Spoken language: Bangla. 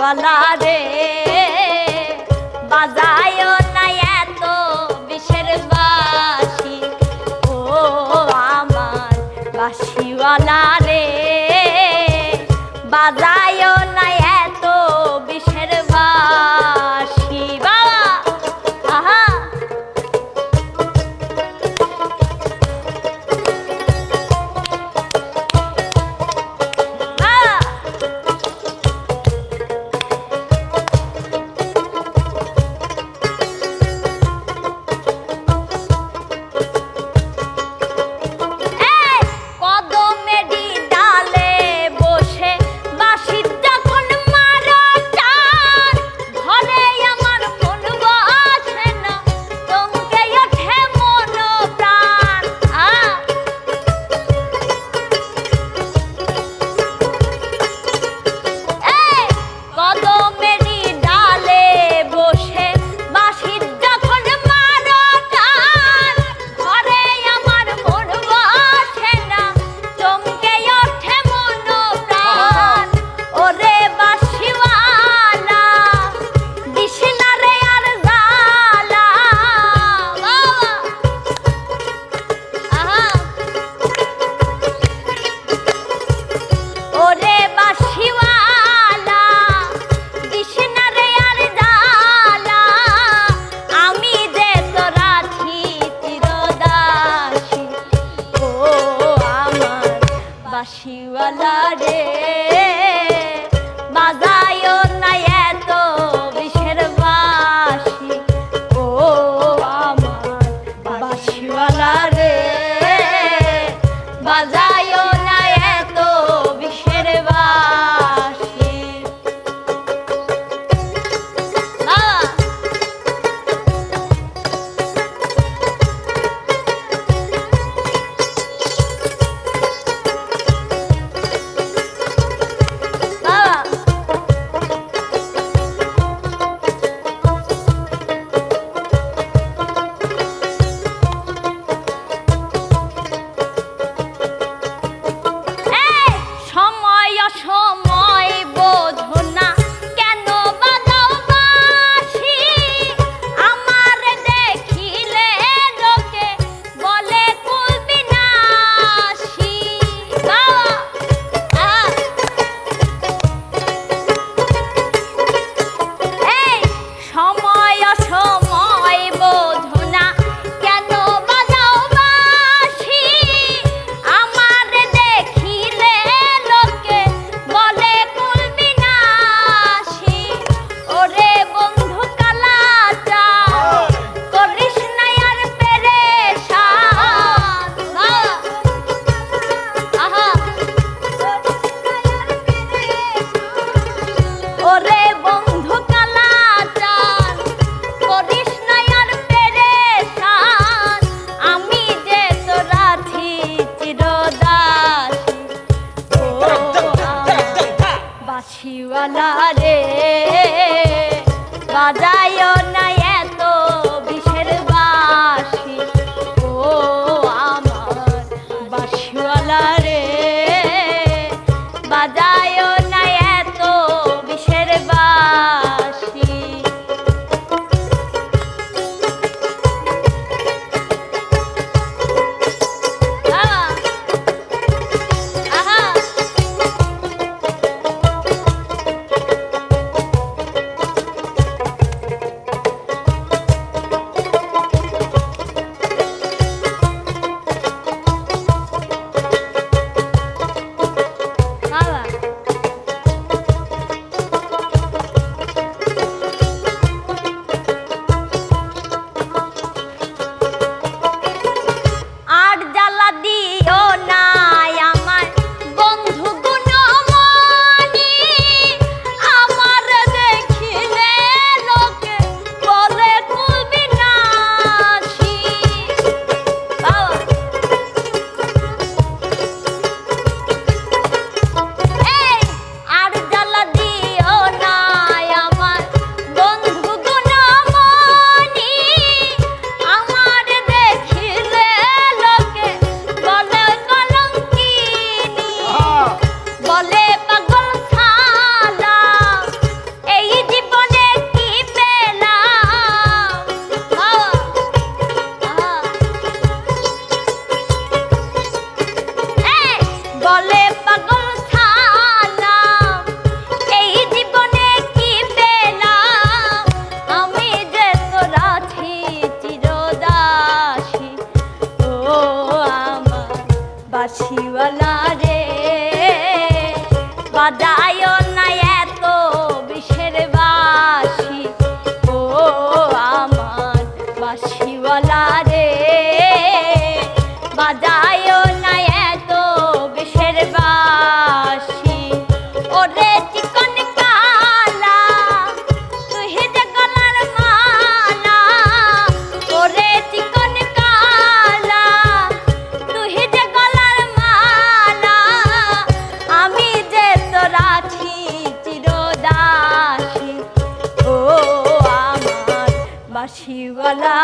গলা রে বাজায় না এত বিষের বাসি ও আমার বাসিওয়ালা রে বাজায় you a আছি চিরদাসী। ও আমার বাসিওয়ালা